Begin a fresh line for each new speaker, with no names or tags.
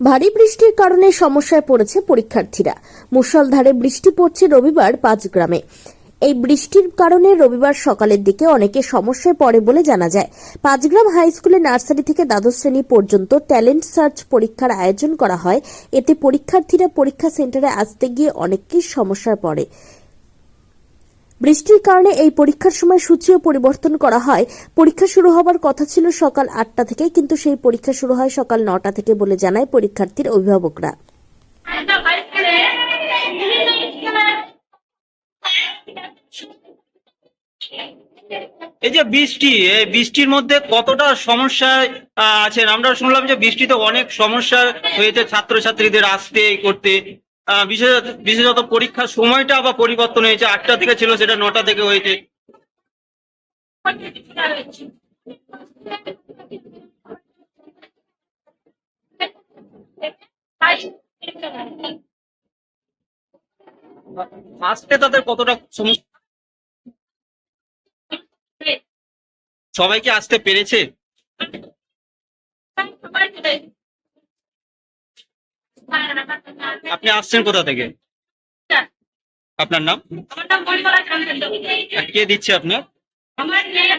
ভারী বৃষ্টির কারণে সমস্যায় পড়েছে পরীক্ষার্থীরা। মুষলধারে বৃষ্টি পড়ছে রবিবার পাঁচ গ্রামে। এই বৃষ্টির কারণে রবিবার সকালের দিকে অনেকে সমস্যায় পড়ে বলে জানা যায়। পাঁচগ্রাম হাই স্কুলে নার্সারি থেকে দ্বাদশ শ্রেণি পর্যন্ত ট্যালেন্ট সার্চ পরীক্ষার আয়োজন করা হয়। এতে পরীক্ষার্থীরা পরীক্ষা সেন্টারে আসতে গিয়ে অনেকেই সমস্যায় পড়ে। বৃষ্টির কারণে এই পরীক্ষার সময় সূচিও পরিবর্তন করা হয়। পরীক্ষা শুরু হবার কথা ছিল সকাল আটটা থেকে কিন্তু সেই পরীক্ষা শুরু হয় সকাল নটা থেকে বলে জানায় পরীক্ষার্থীর অভিভাবকরা।
এই যে বৃষ্টি এই বৃষ্টির মধ্যে কতটা সমস্যায় আহ, আছেন আমরা শুনলাম যে বৃষ্টিতে অনেক সমস্যা হয়েছে ছাত্রছাত্রীদের আসতে করতে। বিশেষত বিশেষত পরীক্ষার সময়টা আবার পরিবর্তন হয়েছে, আটটা থেকে ছিল, সেটা নটা থেকে হয়েছে। আসতে তাদের কতটা সমস্যা? কি আসতে পেরেছে? আপনি আসছেন কোথা থেকে আপনার নাম
আমার নাম মণিমালা চান্দেন্দ্র
আর কে দিচ্ছে আপনার
আমার মেয়ে